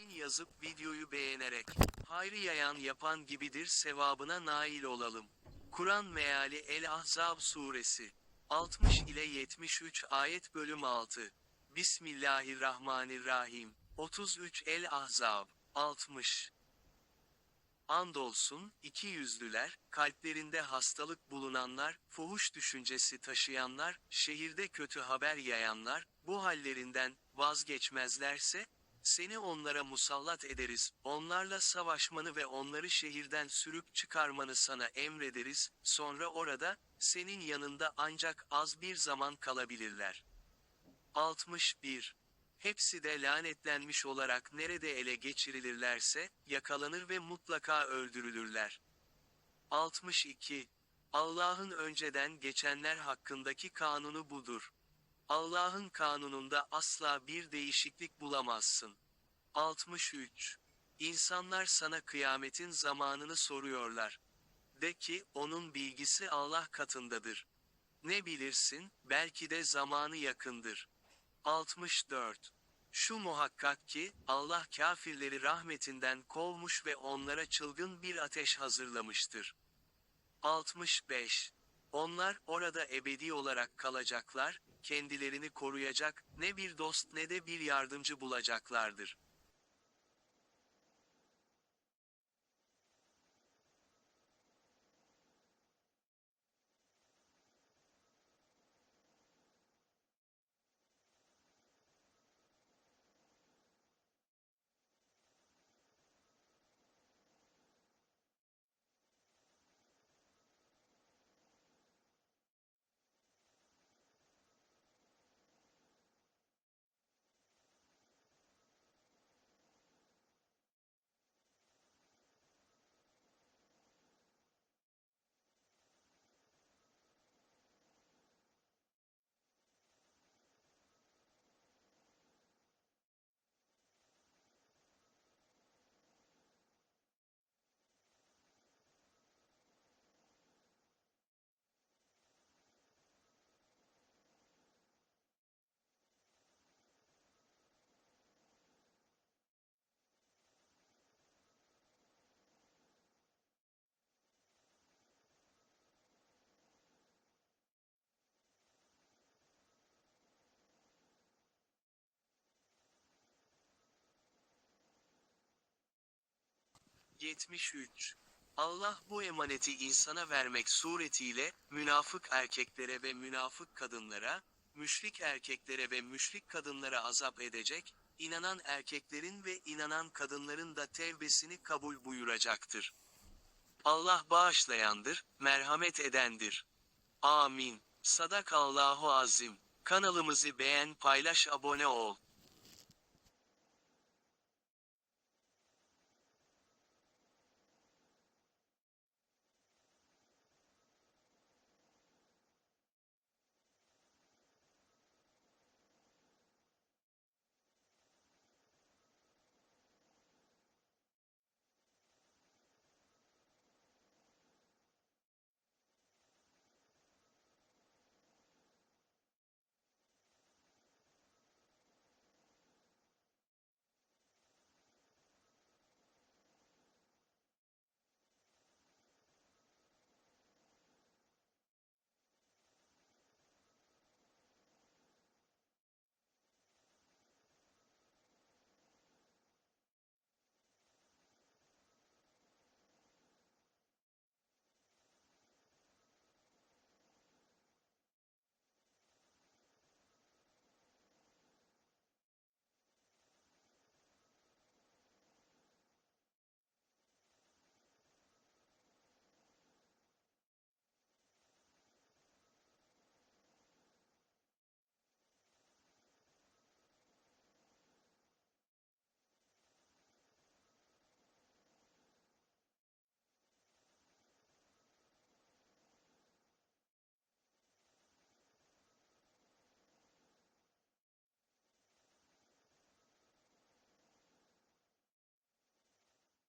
Amin yazıp videoyu beğenerek hayrı yayan yapan gibidir sevabına nail olalım. Kur'an meali El Ahzab suresi 60 ile 73 ayet bölüm 6 Bismillahirrahmanirrahim. 33 El Ahzab 60 Andolsun, iki yüzlüler, kalplerinde hastalık bulunanlar, fuhuş düşüncesi taşıyanlar, şehirde kötü haber yayanlar, bu hallerinden vazgeçmezlerse, seni onlara musallat ederiz, onlarla savaşmanı ve onları şehirden sürüp çıkarmanı sana emrederiz, sonra orada, senin yanında ancak az bir zaman kalabilirler. 61 Hepsi de lanetlenmiş olarak nerede ele geçirilirlerse, yakalanır ve mutlaka öldürülürler. 62. Allah'ın önceden geçenler hakkındaki kanunu budur. Allah'ın kanununda asla bir değişiklik bulamazsın. 63. İnsanlar sana kıyametin zamanını soruyorlar. De ki, onun bilgisi Allah katındadır. Ne bilirsin, belki de zamanı yakındır. 64. Şu muhakkak ki, Allah kafirleri rahmetinden kovmuş ve onlara çılgın bir ateş hazırlamıştır. 65. Onlar, orada ebedi olarak kalacaklar, kendilerini koruyacak, ne bir dost ne de bir yardımcı bulacaklardır. — 73. Allah bu emaneti insana vermek suretiyle, münafık erkeklere ve münafık kadınlara, müşrik erkeklere ve müşrik kadınlara azap edecek, inanan erkeklerin ve inanan kadınların da tevbesini kabul buyuracaktır. Allah bağışlayandır, merhamet edendir. Amin. Sadakallahu azim. Kanalımızı beğen, paylaş, abone ol.